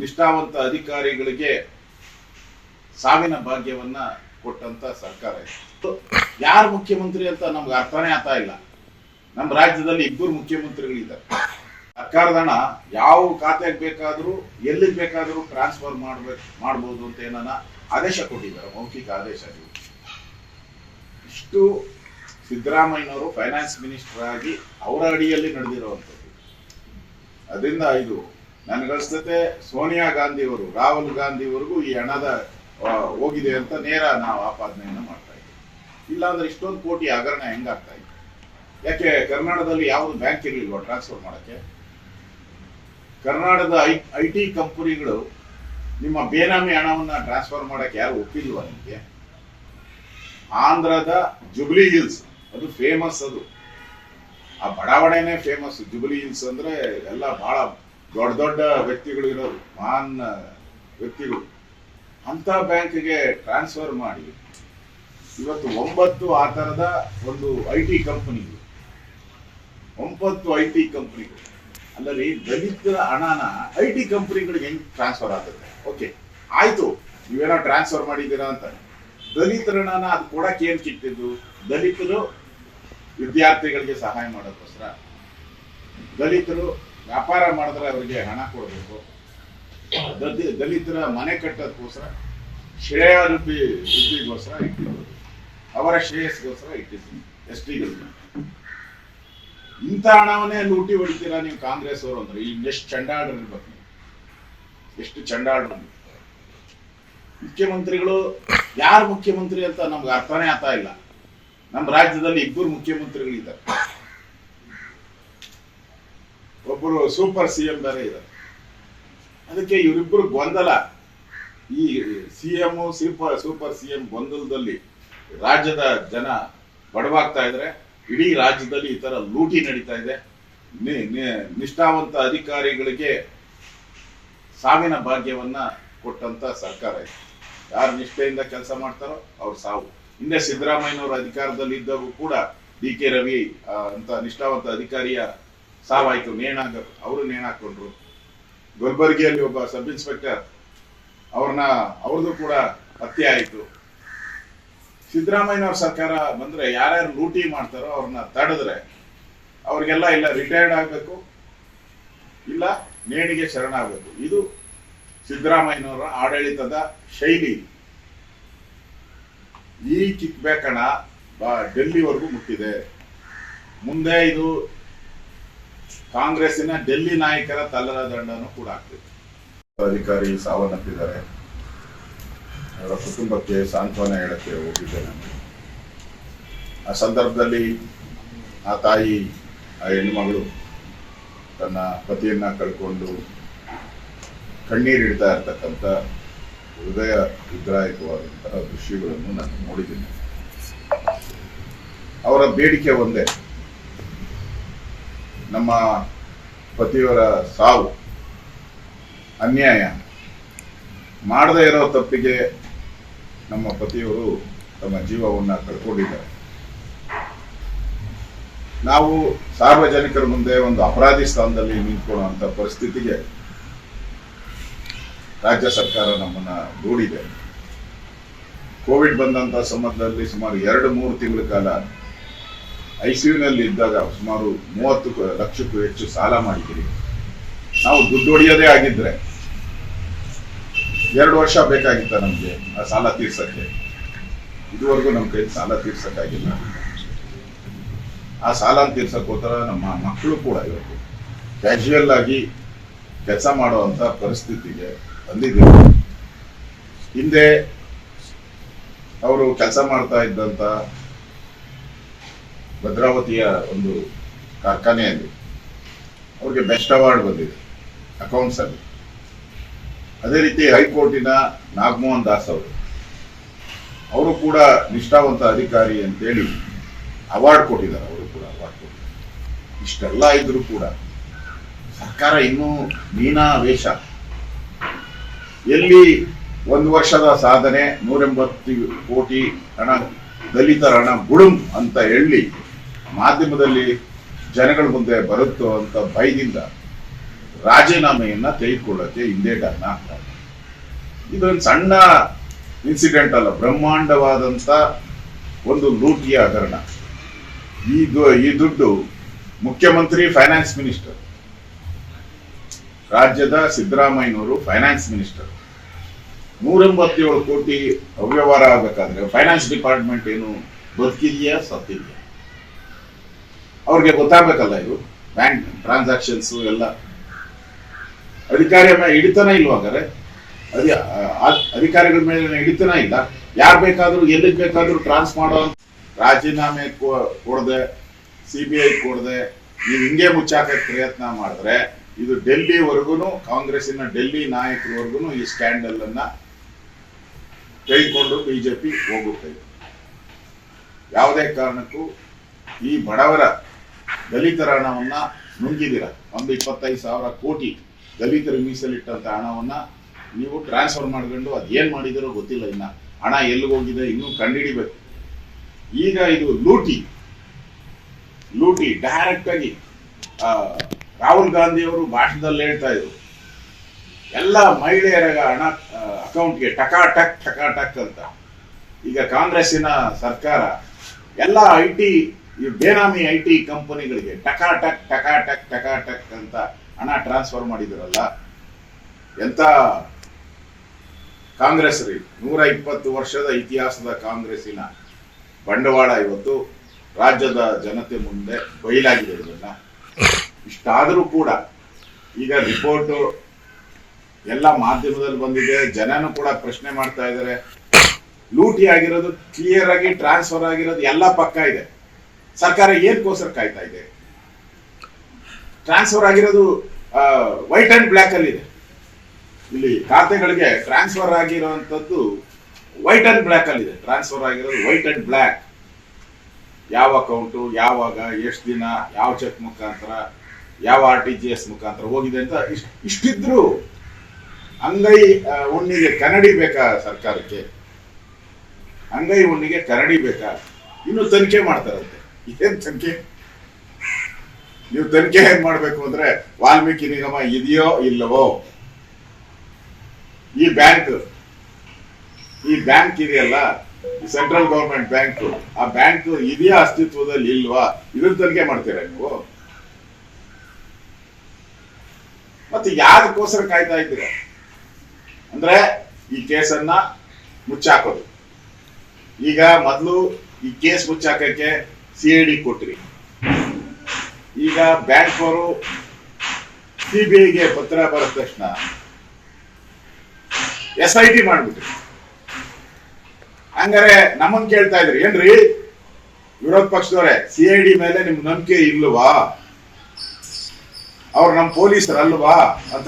ನಿಷ್ಠಾವಂತ ಅಧಿಕಾರಿಗಳಿಗೆ ಸಾವಿನ ಭಾಗ್ಯವನ್ನ ಕೊಟ್ಟಂತ ಸರ್ಕಾರ ಇದು. ಯಾರು ಮುಖ್ಯಮಂತ್ರಿ ಅಂತ ನಮ್ಗೆ ಅರ್ಥನೇ ಆಗ್ತಾ ಇಲ್ಲ. ನಮ್ಮ ರಾಜ್ಯದಲ್ಲಿ ಇಬ್ಬರು ಮುಖ್ಯಮಂತ್ರಿಗಳಿದ್ದಾರೆ. ಸರ್ಕಾರದ ಹಣ ಯಾವ ಖಾತೆಗೆ ಬೇಕಾದರೂ ಎಲ್ಲಿಗೆ ಬೇಕಾದರೂ ಟ್ರಾನ್ಸ್ಫರ್ ಮಾಡ್ಬೇಕು ಮಾಡ್ಬೋದು ಅಂತ ಏನನ್ನ ಆದೇಶ ಕೊಟ್ಟಿದ್ದಾರೆ ಮೌಖಿಕ ಆದೇಶ ಇಷ್ಟು ಸಿದ್ದರಾಮಯ್ಯನವರು ಫೈನಾನ್ಸ್ ಮಿನಿಸ್ಟರ್ ಆಗಿ ಅವರ ಅಡಿಯಲ್ಲಿ ನಡೆದಿರುವಂಥದ್ದು. ಅದರಿಂದ ಇದು ನನಗನ್ಸ್ತತೆ ಸೋನಿಯಾ ಗಾಂಧಿ ಅವರು ರಾಹುಲ್ ಗಾಂಧಿ ಅವರಿಗೂ ಈ ಹಣದ ಹೋಗಿದೆ ಅಂತ ನೇರ ನಾವು ಆಪಾದನೆಯನ್ನು ಮಾಡ್ತಾ ಇದ್ದೀವಿ. ಇಲ್ಲಾಂದ್ರೆ ಇಷ್ಟೊಂದು ಕೋಟಿ ಹಗರಣ ಹೆಂಗಾಗ್ತಾ ಇದೆ? ಯಾಕೆ, ಕರ್ನಾಟಕದಲ್ಲಿ ಯಾವುದು ಬ್ಯಾಂಕ್ ಇರಲಿಲ್ವಾ ಟ್ರಾನ್ಸ್ಫರ್ ಮಾಡಕ್ಕೆ? ಕರ್ನಾಟಕದ ಐ ಐ ಟಿ ಕಂಪನಿಗಳು ನಿಮ್ಮ ಬೇನಾಮಿ ಹಣವನ್ನ ಟ್ರಾನ್ಸ್ಫರ್ ಮಾಡಕ್ಕೆ ಯಾರು ಒಪ್ಪಿಲ್ವಾ ನಿಮಗೆ? ಆಂಧ್ರದ ಜುಬ್ಲಿ ಹಿಲ್ಸ್, ಅದು ಫೇಮಸ್ ಅದು. ಆ ಬಡಾವಣೆನೇ ಫೇಮಸ್ ಜುಬ್ಲಿ ಹಿಲ್ಸ್ ಅಂದ್ರೆ ಎಲ್ಲ ಬಹಳ ದೊಡ್ಡ ದೊಡ್ಡ ವ್ಯಕ್ತಿಗಳು ಇರೋರು ಮಾನ್ ವ್ಯಕ್ತಿಗಳು. ಅಂತ ಬ್ಯಾಂಕ್ಗೆ ಟ್ರಾನ್ಸ್ಫರ್ ಮಾಡಿ. ಇವತ್ತು ಒಂಬತ್ತು ಆ ಥರದ ಒಂದು ಐ ಟಿ ಕಂಪನಿಗಳು ಒಂಬತ್ತು ಐ ಟಿ ಕಂಪನಿಗಳು. ಅಲ್ಲರಿ ದಲಿತರ ಹಣನ ಐ ಟಿ ಕಂಪನಿಗಳಿಗೆ ಹೆಂಗ್ ಟ್ರಾನ್ಸ್ಫರ್ ಆಗುತ್ತೆ ಓಕೆ, ಆಯ್ತು ನೀವೇನೋ ಟ್ರಾನ್ಸ್ಫರ್ ಮಾಡಿದ್ದೀರಾ ಅಂತ. ದಲಿತರ ಹಣನ ಅದು ಕೊಡಕ್ಕೆ ಏನ್ ಸಿಕ್ತಿದ್ದು ದಲಿತರು ವಿದ್ಯಾರ್ಥಿಗಳಿಗೆ ಸಹಾಯ ಮಾಡೋಕ್ಕೋಸ್ಕರ. ದಲಿತರು ವ್ಯಾಪಾರ ಮಾಡಿದ್ರೆ ಅವರಿಗೆ ಹಣ ಕೊಡಬೇಕು. ದಲಿ- ದಲಿತರ ಮನೆ ಕಟ್ಟೋದಕ್ಕೋಸ್ಕರ ಶ್ರೇಯಾಭಿವೃದ್ಧಿ ವೃದ್ಧಿಗೋಸ್ಕರ ಇಟ್ಟಿದ್ರು ಅವರ ಶ್ರೇಯಸ್ಗೋಸ್ಕರ ಇಟ್ಟಿದ್ರು ಎಸ್ ಟಿಗಳು ಇಂಥ ಹಣವನ್ನೇ ಲೂಟಿ ಹೊಡಿತೀರಾ ನೀವು ಕಾಂಗ್ರೆಸ್ ಅವರು ಅಂದ್ರೆ? ಈಗ ಎಷ್ಟು ಚಂಡಾಡ್ರ ಇರ್ಬೇಕು ಎಷ್ಟು ಚಂಡಾಡ್ರ ಮುಖ್ಯಮಂತ್ರಿಗಳು ಯಾರು ಮುಖ್ಯಮಂತ್ರಿ ಅಂತ ನಮ್ಗೆ ಅರ್ಥನೇ ಆಗ್ತಾ ಇಲ್ಲ. ನಮ್ಮ ರಾಜ್ಯದಲ್ಲಿ ಇಬ್ಬರು ಮುಖ್ಯಮಂತ್ರಿಗಳಿದ್ದಾರೆ. ಒಬ್ಬರು ಸೂಪರ್ ಸಿ ಎಂ ಬೇರೆ ಇದ್ದಾರೆ ಅದಕ್ಕೆ ಇವರಿಬ್ಬರು ಗೊಂದಲ. ಈ C M super super C M ಗೊಂದಲದಲ್ಲಿ ರಾಜ್ಯದ ಜನ ಬಡವಾಗ್ತಾ ಇದ್ರೆ. ಇಡೀ ರಾಜ್ಯದಲ್ಲಿ ಈ ತರ ಲೂಟಿ ನಡೀತಾ ಇದೆ. ನಿಷ್ಠಾವಂತ ಅಧಿಕಾರಿಗಳಿಗೆ ಸಾವಿನ ಭಾಗ್ಯವನ್ನ ಕೊಟ್ಟಂತ ಸರ್ಕಾರ ಇದೆ. ಯಾರು ನಿಷ್ಠೆಯಿಂದ ಕೆಲಸ ಮಾಡ್ತಾರೋ ಅವ್ರು ಸಾವು. ಹಿಂದೆ ಸಿದ್ದರಾಮಯ್ಯನವರು ಅಧಿಕಾರದಲ್ಲಿ ಇದ್ದಾಗೂ ಕೂಡ ಡಿ ಕೆ ರವಿ ಅಂತ ನಿಷ್ಠಾವಂತ ಅಧಿಕಾರಿಯ ಸಾವಾಯ್ತು, ನೇಣಾಗ, ಅವರು ನೇಣಾಕೊಂಡ್ರು. ಗುಲ್ಬರ್ಗಿಯಲ್ಲಿ ಒಬ್ಬ ಸಬ್ ಇನ್ಸ್ಪೆಕ್ಟರ್ ಅವ್ರನ್ನ, ಅವ್ರದ್ದು ಕೂಡ ಹತ್ಯೆ ಆಯಿತು. ಸಿದ್ದರಾಮಯ್ಯನವ್ರ ಸರ್ಕಾರ ಬಂದ್ರೆ ಯಾರ್ಯಾರು ಲೂಟಿ ಮಾಡ್ತಾರೋ ಅವ್ರನ್ನ ತಡೆದ್ರೆ ಅವ್ರಿಗೆಲ್ಲ ಇಲ್ಲ ರಿಟೈರ್ಡ್ ಆಗಬೇಕು. ಇಲ್ಲ, ನೇಣಿಗೆ ಶರಣಾಗಬೇಕು. ಇದು ಸಿದ್ದರಾಮಯ್ಯನವರ ಆಡಳಿತದ ಶೈಲಿ. ಈ ಕಿಕ್ ಬಾ, ಡೆಲ್ಲಿವರೆಗೂ ಮುಟ್ಟಿದೆ. ಮುಂದೆ ಇದು ಕಾಂಗ್ರೆಸ್ಸಿನ ಡೆಲ್ಲಿ ನಾಯಕರ ತಲ್ಲರ ದಂಡನೂ ಕೂಡ ಆಗ್ತಿದೆ. ಅಧಿಕಾರಿ ಸಾವನ್ನಪ್ಪಿದ್ದಾರೆ. ಅವರ ಕುಟುಂಬಕ್ಕೆ ಸಾಂತ್ವನ ಹೇಳಕ್ಕೆ ಹೋಗಿದ್ದೆ ನಾನು. ಆ ಸಂದರ್ಭದಲ್ಲಿ ಆ ತಾಯಿ, ಆ ಹೆಣ್ಮಗಳು ತನ್ನ ಪತಿಯನ್ನ ಕಳ್ಕೊಂಡು ಕಣ್ಣೀರಿಡ್ತಾ ಇರ್ತಕ್ಕಂಥ ಹೃದಯ ವಿಗ್ರಾಯಕವಾದಂತಹ ದೃಶ್ಯಗಳನ್ನು ನಾನು ನೋಡಿದ್ದೀನಿ. ಅವರ ಬೇಡಿಕೆ ಒಂದೇ. ನಮ್ಮ ಪತಿಯವರ ಸಾವು, ಅನ್ಯಾಯ ಮಾಡದೇ ಇರೋ ತಪ್ಪಿಗೆ ನಮ್ಮ ಪತಿಯವರು ತಮ್ಮ ಜೀವವನ್ನು ಕಳ್ಕೊಂಡಿದ್ದಾರೆ. ನಾವು ಸಾರ್ವಜನಿಕರ ಮುಂದೆ ಒಂದು ಅಪರಾಧಿ ಸ್ಥಾನದಲ್ಲಿ ನಿಂತ್ಕೊಳ್ಳುವಂಥ ಪರಿಸ್ಥಿತಿಗೆ ರಾಜ್ಯ ಸರ್ಕಾರ ನಮ್ಮನ್ನ ದೂಡಿದೆ. ಕೋವಿಡ್ ಬಂದಂತ ಸಮಯದಲ್ಲಿ ಸುಮಾರು ಎರಡು ಮೂರು ತಿಂಗಳ ಕಾಲ ಐಸಿಯುನಲ್ಲಿ ಇದ್ದಾಗ ಸುಮಾರು ಮೂವತ್ತು ಲಕ್ಷಕ್ಕೂ ಹೆಚ್ಚು ಸಾಲ ಮಾಡಿದ್ದೀರಿ. ನಾವು ದುಡ್ಡು ಹೊಡೆಯೋದೇ ಆಗಿದ್ರೆ ಎರಡು ವರ್ಷ ಬೇಕಾಗಿತ್ತ ನಮಗೆ ಆ ಸಾಲ ತೀರ್ಸಕ್ಕೆ? ಇದುವರೆಗೂ ನಮ್ಮ ಕೈ ಸಾಲ ತೀರ್ಸಕ್ಕಾಗಿಲ್ಲ. ಆ ಸಾಲ ತೀರ್ಸಕ್ಕೋಸ್ಕರ ನಮ್ಮ ಮಕ್ಕಳು ಕೂಡ ಇವತ್ತು ಕ್ಯಾಶುಯಲ್ ಆಗಿ ಕೆಲಸ ಮಾಡುವಂತ ಪರಿಸ್ಥಿತಿಗೆ ಬಂದಿದ್ದೀವಿ. ಹಿಂದೆ ಅವರು ಕೆಲಸ ಮಾಡ್ತಾ ಇದ್ದಂತ ಭದ್ರಾವತಿಯ ಒಂದು ಕಾರ್ಖಾನೆಯಲ್ಲಿ ಅವ್ರಿಗೆ ಬೆಸ್ಟ್ ಅವಾರ್ಡ್ ಬಂದಿದೆ ಅಕೌಂಟ್ಸ್ ಅಲ್ಲಿ. ಅದೇ ರೀತಿ ಹೈಕೋರ್ಟಿನ ನಾಗಮೋಹನ್ ದಾಸ್ ಅವರು. ಅವರು ಕೂಡ ನಿಷ್ಠಾವಂತ ಅಧಿಕಾರಿ ಅಂತೇಳಿ ಅವಾರ್ಡ್ ಕೊಟ್ಟಿದ್ದಾರೆ, ಅವರು ಕೂಡ ಅವಾರ್ಡ್ ಕೊಟ್ಟಿದ್ದಾರೆ. ಇಷ್ಟೆಲ್ಲ ಇದ್ರು ಕೂಡ ಸರ್ಕಾರ ಇನ್ನೂ ಮೀನಾ ವೇಷ. ಎಲ್ಲಿ ಒಂದು ವರ್ಷದ ಸಾಧನೆ, ನೂರೆಂಬತ್ತು ಕೋಟಿ ಹಣ ದಲಿತರ ಹಣ ಗುಡುಂ ಅಂತ ಹೇಳಿ ಮಾಧ್ಯಮದಲ್ಲಿ ಜನಗಳ ಮುಂದೆ ಬರುತ್ತೋ ಅಂತ ಭಯದಿಂದ ರಾಜೀನಾಮೆಯನ್ನ ತೆಗೆದುಕೊಳ್ಳಕ್ಕೆ ಹಿಂದೇಟನ್ನ ಹಾಕ್ತಾರೆ ಇದೊಂದು ಸಣ್ಣ ಇನ್ಸಿಡೆಂಟ್ ಅಲ್ಲ, ಬ್ರಹ್ಮಾಂಡವಾದಂತ ಒಂದು ಲೂಟಿಯ ಹಗರಣ. ಈ ಈ ದುಡ್ಡು ಮುಖ್ಯಮಂತ್ರಿ ಫೈನಾನ್ಸ್ ಮಿನಿಸ್ಟರ್ ರಾಜ್ಯದ ಸಿದ್ದರಾಮಯ್ಯನವರು ಫೈನಾನ್ಸ್ ಮಿನಿಸ್ಟರ್ ನೂರೆಂಬತ್ತೇಳು ಕೋಟಿ ಅವ್ಯವಹಾರ ಆಗಬೇಕಾದ್ರೆ ಫೈನಾನ್ಸ್ ಡಿಪಾರ್ಟ್ಮೆಂಟ್ ಏನು ಬದುಕಿದೆಯಾ, ಸತ್ತಿದೆಯಾ? ಅವ್ರಿಗೆ ಗೊತ್ತಾಗ್ಬೇಕಲ್ಲ ಇದು? ಬ್ಯಾಂಕ್ ಟ್ರಾನ್ಸಾಕ್ಷನ್ಸ್ ಎಲ್ಲ. ಅಧಿಕಾರಿಯ ಮೇಲೆ ಹಿಡಿತನ ಇಲ್ವಾಗಾರೆ ಅದಿ ಅಧಿಕಾರಿಗಳ ಮೇಲೆ ಹಿಡಿತನ ಇಲ್ಲ. ಯಾರು ಬೇಕಾದ್ರೂ, ಎಲ್ಲಿಗೆ ಬೇಕಾದ್ರೂ ಟ್ರಾನ್ಸ್ ಮಾಡೋ ರಾಜೀನಾಮೆ ಕೊಡದೆ ಸಿ ಬಿ ಐ ಕೊಡದೆ, ನೀವು ಹಿಂಗೆ ಮುಚ್ಚಾಕಕ್ಕೆ ಪ್ರಯತ್ನ ಮಾಡಿದ್ರೆ ಇದು ಡೆಲ್ಲಿವರೆಗೂ ಕಾಂಗ್ರೆಸ್ಸಿನ ಡೆಲ್ಲಿ ನಾಯಕರವರೆಗೂ ಈ ಸ್ಕ್ಯಾಂಡಲ್ ಅನ್ನ ಕೈಕೊಂಡು ಬಿಜೆಪಿ ಹೋಗುತ್ತೆ. ಯಾವುದೇ ಕಾರಣಕ್ಕೂ ಈ ಬಡವರ ದಲಿತರ ಹಣವನ್ನ ನುಂಗಿದಿರ ಒಂದು ಇಪ್ಪತ್ತೈದು ಸಾವಿರ ಕೋಟಿ ದಲಿತರು ಮೀಸಲಿಟ್ಟಂತ ಹಣವನ್ನ ನೀವು ಟ್ರಾನ್ಸ್ಫರ್ ಮಾಡ್ಕೊಂಡು ಅದೇನ್ ಮಾಡಿದಿರೋ ಗೊತ್ತಿಲ್ಲ ಇನ್ನ. ಹಣ ಎಲ್ಲಿಗೆ ಹೋಗಿದೆ ಇನ್ನೂ ಕಂಡುಹಿಡಿಬೇಕು. ಈಗ ಇದು ಲೂಟಿ. ಲೂಟಿ ಡೈರೆಕ್ಟ್ ಆಗಿ ರಾಹುಲ್ ಗಾಂಧಿ ಅವರು ಭಾಷಣದಲ್ಲಿ ಹೇಳ್ತಾ ಇದ್ರು. ಎಲ್ಲ ಮಹಿಳೆಯರ ಹಣ ಅಕೌಂಟ್ಗೆ ಟಕಾ ಟಕ್ ಟಕಾ ಟಕ್ ಅಂತ. ಈಗ ಕಾಂಗ್ರೆಸ್ಸಿನ ಸರ್ಕಾರ ಎಲ್ಲ ಐ ಟಿ ಬೇನಾಮಿ ಐ ಟಿ ಕಂಪನಿಗಳಿಗೆ ಟಕಾ ಟಕ್ ಟಕಾ ಟಕ್ ಟಕಾ ಟಕ್ ಅಂತ ಹಣ ಟ್ರಾನ್ಸ್ಫರ್ ಮಾಡಿದಿರಲ್ಲ. ಎಂತ ಕಾಂಗ್ರೆಸ್ ರೀ, ನೂರ ಇಪ್ಪತ್ತು ವರ್ಷದ ಇತಿಹಾಸದ ಕಾಂಗ್ರೆಸ್ಸಿನ ಬಂಡವಾಳ ಇವತ್ತು ರಾಜ್ಯದ ಜನತೆ ಮುಂದೆ ಬಯಲಾಗಿದೆ ಇದನ್ನ. ಇಷ್ಟಾದರೂ ಕೂಡ ಈಗ ರಿಪೋರ್ಟ್ ಎಲ್ಲ ಮಾಧ್ಯಮದಲ್ಲಿ ಬಂದಿದೆ, ಜನನು ಕೂಡ ಪ್ರಶ್ನೆ ಮಾಡ್ತಾ ಇದ್ದಾರೆ. ಲೂಟಿ ಆಗಿರೋದು ಕ್ಲಿಯರ್ ಆಗಿ ಟ್ರಾನ್ಸ್ಫರ್ ಆಗಿರೋದು ಎಲ್ಲ ಪಕ್ಕ ಇದೆ. ಸರ್ಕಾರ ಏನ್ಕೋಸ್ಕರ ಕಾಯ್ತಾ ಇದೆ? ಟ್ರಾನ್ಸ್ಫರ್ ಆಗಿರೋದು ವೈಟ್ ಅಂಡ್ ಬ್ಲ್ಯಾಕ್ ಅಲ್ಲಿ ಇದೆ. ಇಲ್ಲಿ ಖಾತೆಗಳಿಗೆ ಟ್ರಾನ್ಸ್ಫರ್ ಆಗಿರುವಂತದ್ದು ವೈಟ್ ಅಂಡ್ ಬ್ಲ್ಯಾಕ್ ಅಲ್ಲಿ ಇದೆ. ಟ್ರಾನ್ಸ್ಫರ್ ಆಗಿರೋದು ವೈಟ್ ಅಂಡ್ ಬ್ಲ್ಯಾಕ್ ಯಾವ ಅಕೌಂಟು ಯಾವಾಗ, ಎಷ್ಟು ದಿನ, ಯಾವ ಚೆಕ್ ಮುಖಾಂತರ, ಯಾವ ಆರ್ ಟಿ ಜಿ ಎಸ್ ಮುಖಾಂತರ ಹೋಗಿದೆ ಅಂತ ಇಷ್ಟ, ಇಷ್ಟಿದ್ರು ಅಂಗೈ ಉಣ್ಣಿಗೆ ಕನ್ನಡಿ ಬೇಕಾ ಸರ್ಕಾರಕ್ಕೆ? ಅಂಗೈ ಹುಣ್ಣಿಗೆ ಕನ್ನಡಿ ಬೇಕಾ? ಇನ್ನು ತನಿಖೆ ಮಾಡ್ತಾರಂತೆ. ಏನ್ ತನಿಖೆ? ನೀವು ತನಿಖೆ ಏನ್ ಮಾಡ್ಬೇಕು ಅಂದ್ರೆ ವಾಲ್ಮೀಕಿ ನಿಗಮ ಇದೆಯೋ ಇಲ್ಲವೋ? ಈ ಬ್ಯಾಂಕ್ ಈ ಬ್ಯಾಂಕ್ ಇದೆಯಲ್ಲ ಸೆಂಟ್ರಲ್ ಗವರ್ಮೆಂಟ್ ಬ್ಯಾಂಕ್, ಆ ಬ್ಯಾಂಕ್ ಇದೆಯಾ ಅಸ್ತಿತ್ವದಲ್ಲಿ ಇಲ್ವಾ? ಇದನ್ನ ತನಿಖೆ ಮಾಡ್ತೀರಾ ನೀವು? ಮತ್ತೆ ಯಾರಕ್ಕೋಸ್ಕರ ಕಾಯ್ತಾ ಇದ್ದೀರ? ಅಂದ್ರೆ ಈ ಕೇಸನ್ನ ಮುಚ್ಚಾಕೋದು. ಈಗ ಮೊದಲು ಈ ಕೇಸ್ ಮುಚ್ಚಾಕಕ್ಕೆ ಸಿ ಐ ಕೊಟ್ರಿ. ಈಗ ಬ್ಯಾಂಕ್ ಅವರು ಸಿಬಿಐಗೆ ಪತ್ರ ಬರದ ತಕ್ಷಣ ಎಸ್ ಐ ಟಿ ಮಾಡ್ಬಿಟ್ರಿ. ಹಂಗಾರೆ ನಮ್ಮನ್ ಕೇಳ್ತಾ ಇದ್ರಿ, ಏನ್ರಿ? ವಿರೋಧ ಪಕ್ಷದವರೇ ಸಿ ಐ ಡಿ ಮೇಲೆ ನಿಮ್ ನಂಬಿಕೆ ಇಲ್ವಾ? ಅವ್ರು ನಮ್ಮ ಪೊಲೀಸರಲ್ವಾ ಅಂತ